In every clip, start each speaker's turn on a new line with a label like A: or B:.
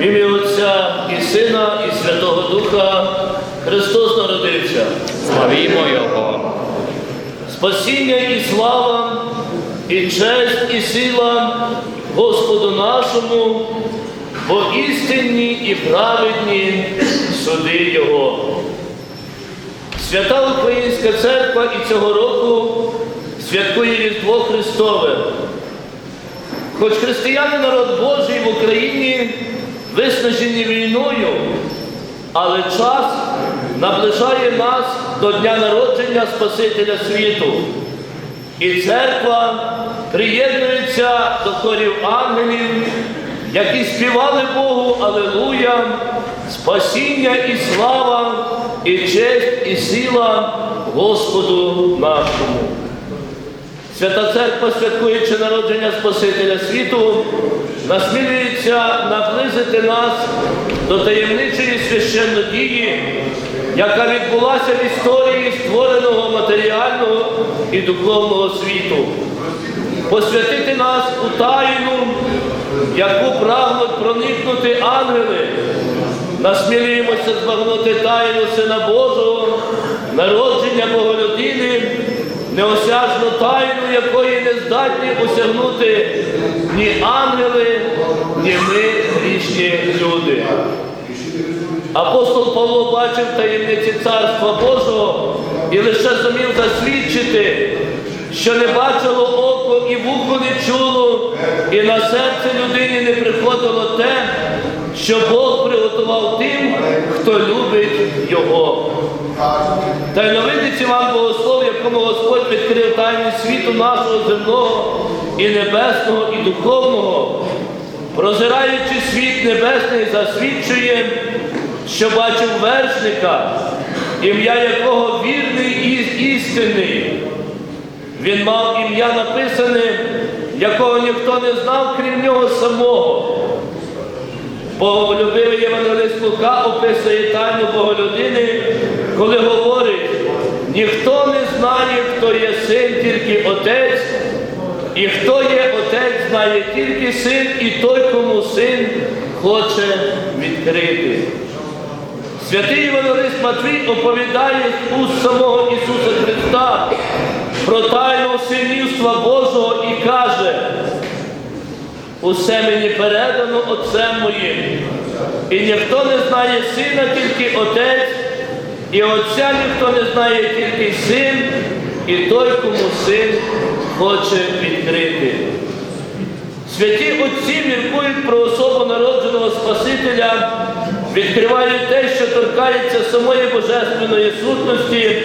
A: В ім'я Отця і Сина, і Святого Духа Христос народився.
B: Славімо Його.
A: Спасіння і слава, і честь, і сила Господу нашому, бо істинні і праведні суди Його. Свята Українська церква і цього року святкує Різдво Христове. Хоч християни народ Божий в Україні виснажені війною, але час наближає нас до дня народження Спасителя світу. І церква приєднується до хорів ангелів, які співали Богу Алелуя, спасіння і слава, і честь, і сила Господу нашому. Свята Церква, святкуючи народження Спасителя світу, насмілюється наблизити нас до таємничої священнодії, яка відбулася в історії створеного матеріального і духовного світу, посвятити нас у тайну, яку прагнуть проникнути ангели, насмілюємося збагнути тайну Сина Божого, народження Боголюдини, неосяжну тайну, якої не здатні осягнути ні ангели, ні ми, грішні люди. Апостол Павло бачив таємниці Царства Божого і лише зумів засвідчити, що не бачило око і вухо не чуло, і на серце людині не приходило те, що Бог приготував тим, хто любить Його. Та й Тайновидиці вам богослов, якому Господь відкрив тайни світу нашого земного і небесного, і духовного, прозираючи світ небесний, засвідчує, що бачив вершника, ім'я якого вірний і істинний. Він мав ім'я написане, якого ніхто не знав, крім нього самого. Боголюбивий Євангелист Лука описує тайну Боголюдини, коли говорить, ніхто не знає, хто є син, тільки отець, і хто є отець, знає тільки син, і той, кому син хоче відкрити. Святий Євангелист Матвій оповідає з самого Ісуса Христа про тайну синівства Божого і каже, усе мені передано Отцем моїм. І ніхто не знає сина, тільки Отець, і Отця ніхто не знає, тільки син, і той, кому син хоче відкрити. Святі Отці міркують про особу народженого Спасителя, відкривають те, що торкається самої Божественної сутності.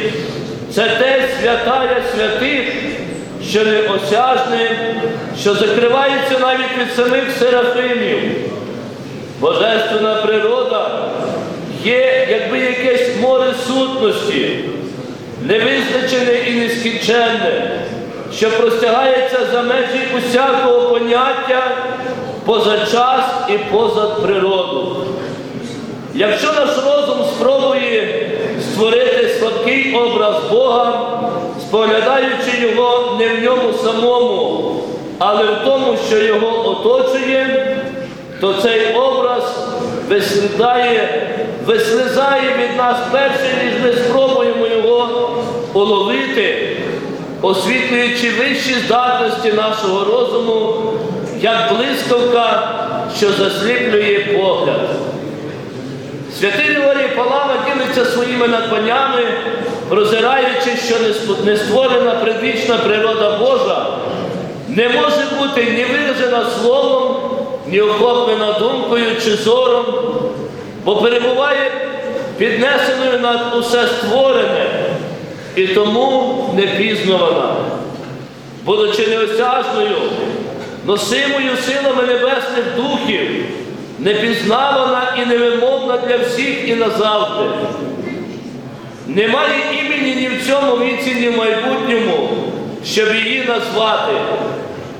A: Це те святая святих, що неосяжне, що закривається навіть від самих серафимів. Божественна природа є море сутності, невизначене і нескінченне, що простягається за межі усякого поняття поза час і поза природу. Якщо наш розум спробує створити слабкий образ Бога, споглядаючи його не в ньому самому, але в тому, що його оточує, то цей образ вислизає, вислизає від нас перше, ніж ми спробуємо його уловити, освітлюючи вищі здатності нашого розуму, як блискавка, що засліплює погляд. Святий Григорій Палама ділиться своїми надбаннями, розираючи, що не створена предвічна природа Божа, не може бути ні виражена словом, ні охоплена думкою чи зором, бо перебуває піднесеною над усе створене і тому не пізнавана, будучи неосяжною, носимою силами небесних духів, непізнавана і невимовна для всіх і назавжди. Немає імені ні в цьому віці, ні в майбутньому, щоб її назвати,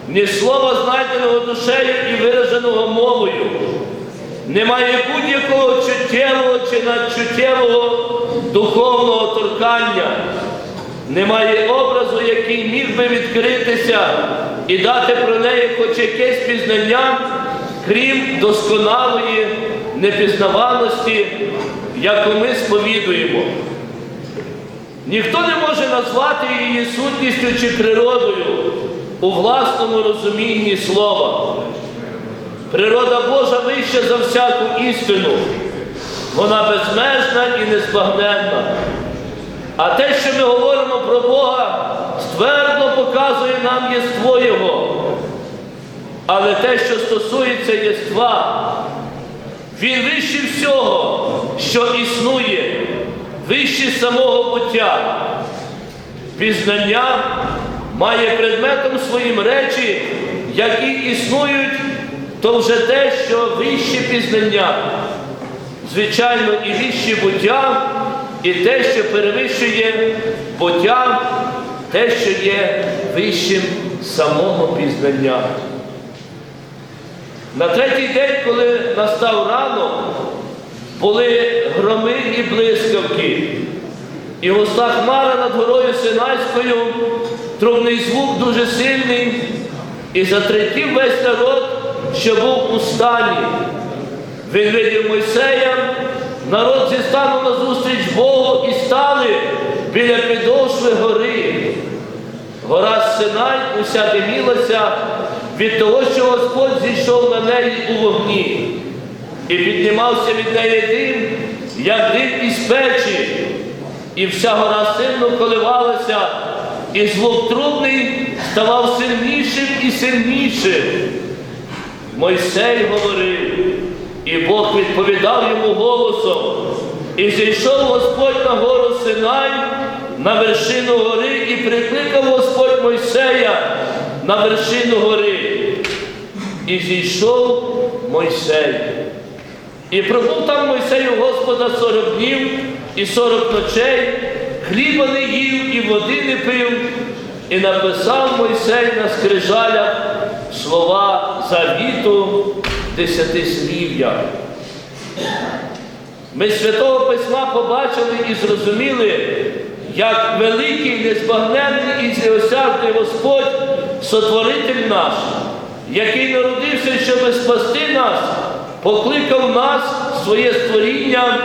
A: ні слова, знайденого душею і вираженого мовою. Немає будь-якого чуттєвого чи надчуттєвого духовного торкання. Немає образу, який міг би відкритися і дати про неї хоч якесь пізнання, крім досконалої непізнаваності, яку ми сповідуємо. Ніхто не може назвати її сутністю чи природою у власному розумінні слова. Природа Божа вища за всяку істину. Вона безмежна і незбагненна. А те, що ми говоримо про Бога, ствердно показує нам єство Його. Але те, що стосується єства, він вищий всього, що існує, вищий самого буття. Пізнання має предметом своїм речі, які існують, то вже те, що вище пізнання. Звичайно, і вище буття, і те, що перевищує буття, те, що є вищим самого пізнання. На третій день, коли настав ранок, були громи і блискавки, і густа хмара над горою Синайською, трубний звук дуже сильний, і затретів весь народ, що був у стані. Він видів Мойсея, народ зі стану назустріч Богу і стали біля підошви гори. Гора Синай уся димілася від того, що Господь зійшов на неї у вогні, і піднімався від неї дим, як дим із печі, і вся гора сильно коливалася, і звук трубний ставав сильнішим і сильнішим. Мойсей говорив, і Бог відповідав йому голосом. І зійшов Господь на гору Синай, на вершину гори, і прикликав Господь Мойсея на вершину гори. І зійшов Мойсей. І пробув там Мойсей у Господа сорок днів і сорок ночей, хліба не їв і води не пив, і написав Мойсей на скрижалях слова завіту десятислів'я. Ми Святого Письма побачили і зрозуміли, як великий, незбагненний і всеосяжний Господь, сотворитель наш, який народився, щоб спасти нас, покликав нас, своє створіння,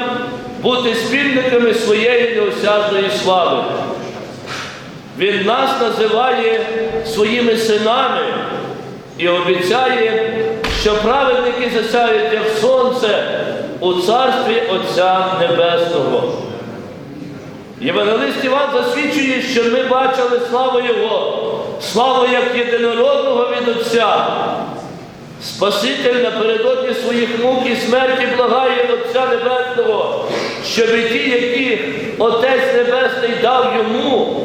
A: бути спільниками своєї неосяжної слави. Він нас називає своїми синами і обіцяє, що праведники засяють як сонце у царстві Отця Небесного. Євангелист Іван засвідчує, що ми бачили славу Його, славу як єдинородного від Отця. Спаситель напередодні своїх мук і смерті благає Отця Небесного, щоб і ті, які Отець Небесний дав йому,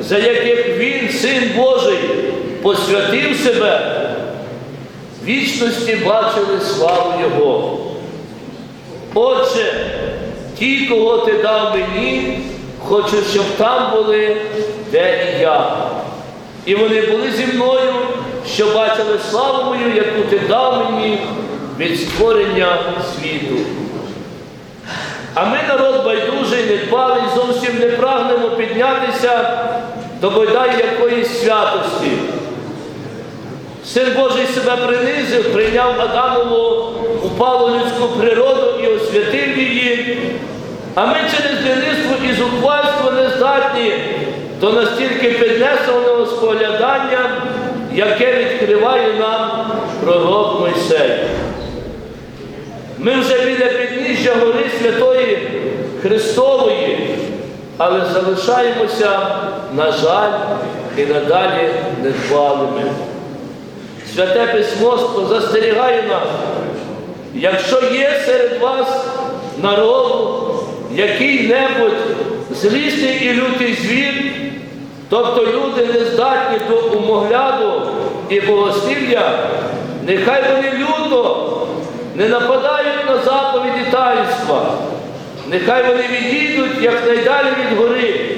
A: за яких Він, Син Божий, посвятив себе, вічності бачили славу Його. Отже, ті, кого ти дав мені, хочу, щоб там були, де і я. І вони були зі мною, що бачили славу мою, яку ти дав мені від створення світу. А ми, народ байдужий, недбалий, зовсім не прагнемо піднятися до бодай якоїсь святості. Син Божий себе принизив, прийняв Адамову упалу людську природу і освятив її. А ми через дивництво і зухвальство не здатні до настільки піднесеного споглядання, яке відкриває нам пророк Мойсей. Ми вже біля підніжжя гори Святої Христової, але залишаємося, на жаль, і надалі недбалими. Святе Письмо застерігає нас, якщо є серед вас народ, який-небудь злісний і лютий звір, тобто люди не здатні до умогляду і богослів'я, нехай вони люто не нападають на заповіді таїнства, нехай вони відійдуть якнайдалі від гори,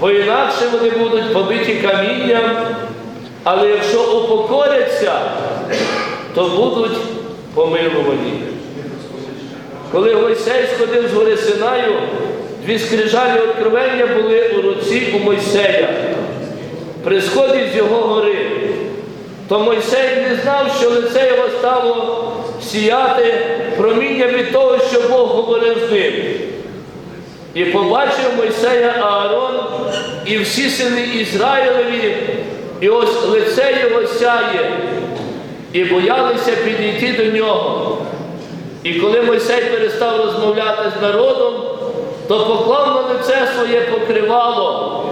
A: бо інакше вони будуть побиті камінням. Але якщо упокоряться, то будуть помилувані. Коли Мойсей сходив з гори Синаю, дві скрижалі откровення були у руці у Мойсея. При сході з його гори, то Мойсей не знав, що лице його стало сіяти проміння від того, що Бог говорив з ним. І побачив Мойсея Аарон і всі сини Ізраїлеві, і ось лице його сяє, і боялися підійти до нього. І коли Мойсей перестав розмовляти з народом, то поклав на лице своє покривало.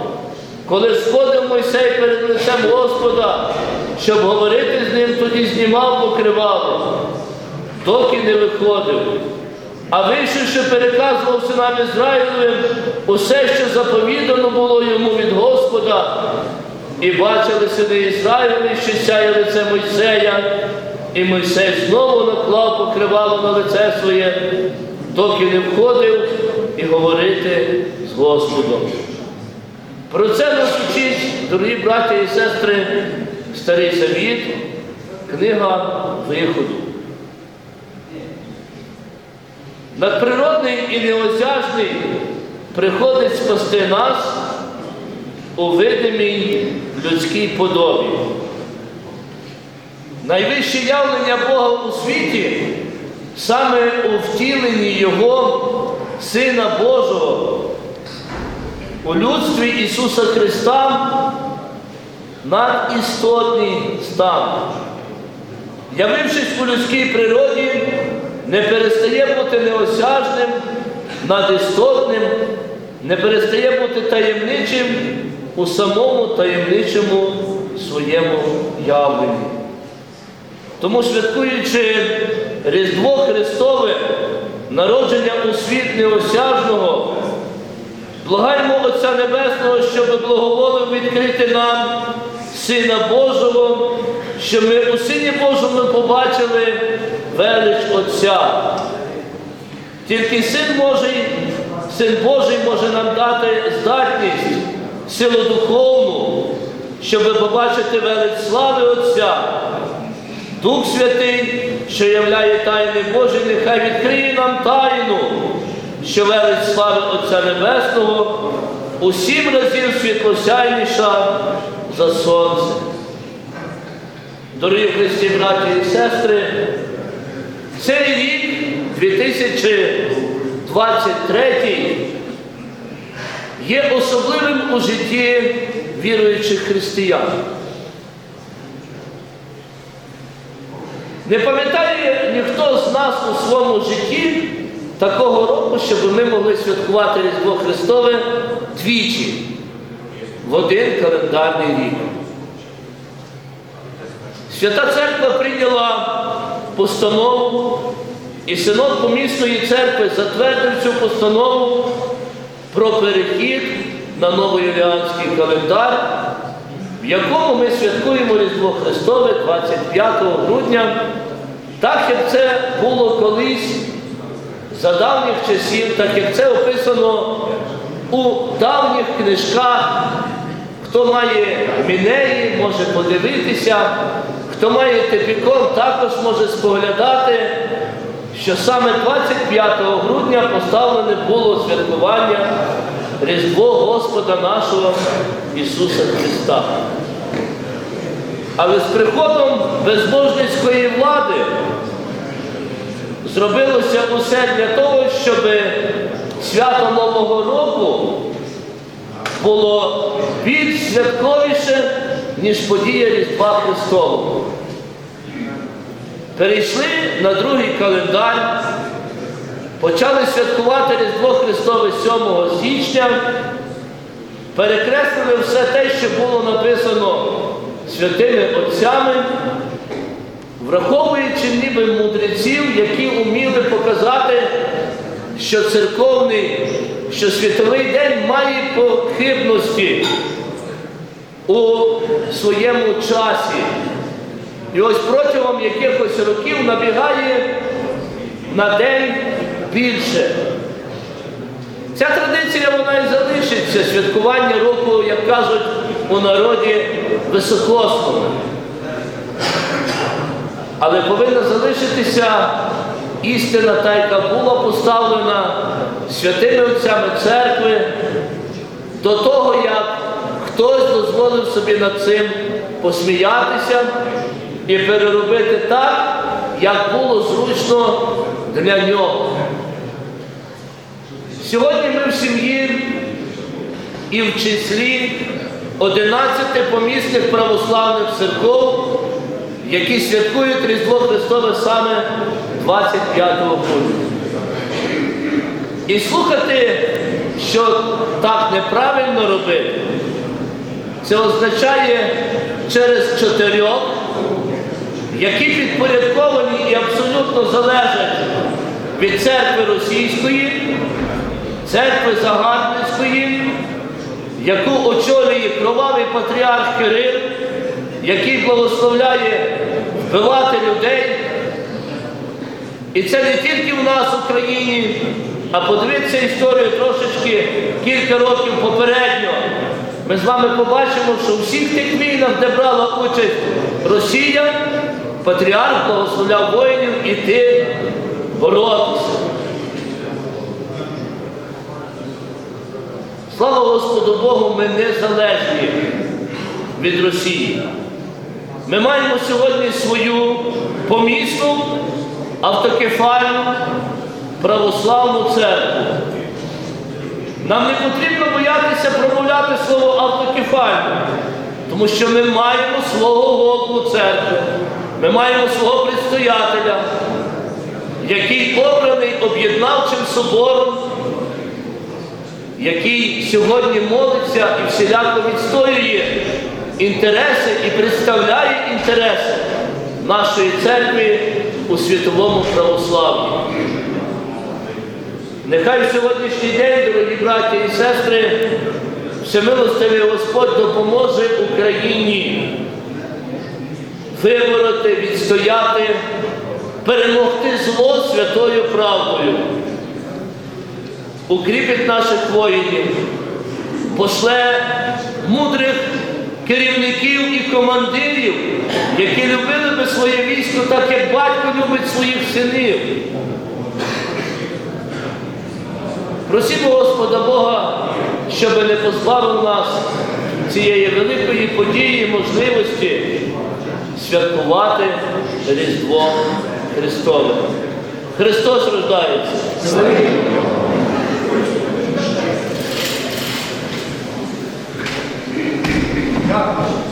A: Коли сходив Мойсей перед лицем Господа, щоб говорити з ним, тоді знімав покривало, доки не виходив. А вийшовши, переказував синам Ізраїлевим усе, що заповідано було йому від Господа, і бачили сини Ізраїлеві, що сяє лице Мойсея, і Мойсей знову наклав покривало на лице своє, доки не входив і говорити з Господом. Про це нас учить, дорогі браті і сестри, Старий Завіт, книга Виходу. Надприродний і неосяжний приходить спасти нас у видимій людській подобі. Найвище явлення Бога у світі саме у втіленні Його Сина Божого, у людстві Ісуса Христа надістотний стан. Явившись у людській природі, не перестає бути неосяжним, надістотним, не перестає бути таємничим у самому таємничому своєму явленні. Тому, святкуючи Різдво Христове, народження у світ неосяжного, благаємо Отця Небесного, щоб благоволив відкрити нам Сина Божого, щоб ми у Сині Божому побачили велич Отця. Тільки Син Божий, Син Божий може нам дати здатність, силу духовну, щоб побачити велич слави Отця. Дух Святий, що являє тайни Божі, нехай відкриє нам тайну, що велич слави Отця Небесного у сім разів світлосяйніша за сонце. Дорогі Христі, браті і сестри, цей рік 2023 є особливим у житті віруючих християн. Не пам'ятає ніхто з нас у своєму житті такого року, щоб ми могли святкувати Різдво Христове двічі в один календарний рік. Свята Церква прийняла постанову, і Синод Помісної церкви затвердив цю постанову про перехід на новоюліанський календар, в якому ми святкуємо Різдво Христове 25 грудня, так як це було колись за давніх часів, так як це описано у давніх книжках. Хто має мінеї, може подивитися, хто має тепікон, також може споглядати, що саме 25 грудня поставлене було святкування Різдво Господа нашого Ісуса Христа. Але з приходом безбожницької влади зробилося усе для того, щоб свято Нового року було більш святковіше, ніж подія Різдва Христового. Перейшли на другий календар, почали святкувати Різдво Христове 7 січня, перекреслили все те, що було написано святими отцями, враховуючи ніби мудреців, які вміли показати, що церковний, що світовий день має похибності у своєму часі. І ось протягом якихось років набігає на день більше. Ця традиція вона і залишиться, святкування року, як кажуть у народі, високосними. Але повинна залишитися істина, та, яка була поставлена святими отцями церкви до того, як хтось дозволив собі над цим посміятися і переробити так, як було зручно для нього. Сьогодні ми в сім'ї і в числі 11 помісних православних церков, які святкують Різдво Христове саме 25 грудня. І слухати, що так неправильно робити, це означає через чотирьох, які підпорядковані і абсолютно залежать від церкви російської, церкви загарбницької, яку очолює кровавий патріарх Кирил, який благословляє вбивати людей. І це не тільки в нас в Україні, а подивіться історію трошечки кілька років попередньо. Ми з вами побачимо, що у всіх тих війнах, де брала участь Росія, патріарх благословляв воїнів іти боротися. Слава Господу Богу, ми не залежні від Росії. Ми маємо сьогодні свою помісну автокефальну православну церкву. Нам не потрібно боятися промовляти слово автокефальне, тому що ми маємо свого голову церкви, ми маємо свого предстоятеля, який обраний об'єднавчим собором, який сьогодні молиться і всіляко відстоює інтереси і представляє інтереси нашої церкви у світовому православ'ї. Нехай в сьогоднішній день, дорогі браті і сестри, всемилостивий Господь допоможе Україні вибороти, відстояти, перемогти зло святою правдою. Укріпить наших воїнів, пошле мудрих керівників і командирів, які любили би своє військо так, як батько любить своїх синів. Просимо Господа Бога, щоб не позбавив нас цієї великої події, можливості святкувати Різдво Христове. Христос рождається.
C: Obrigado,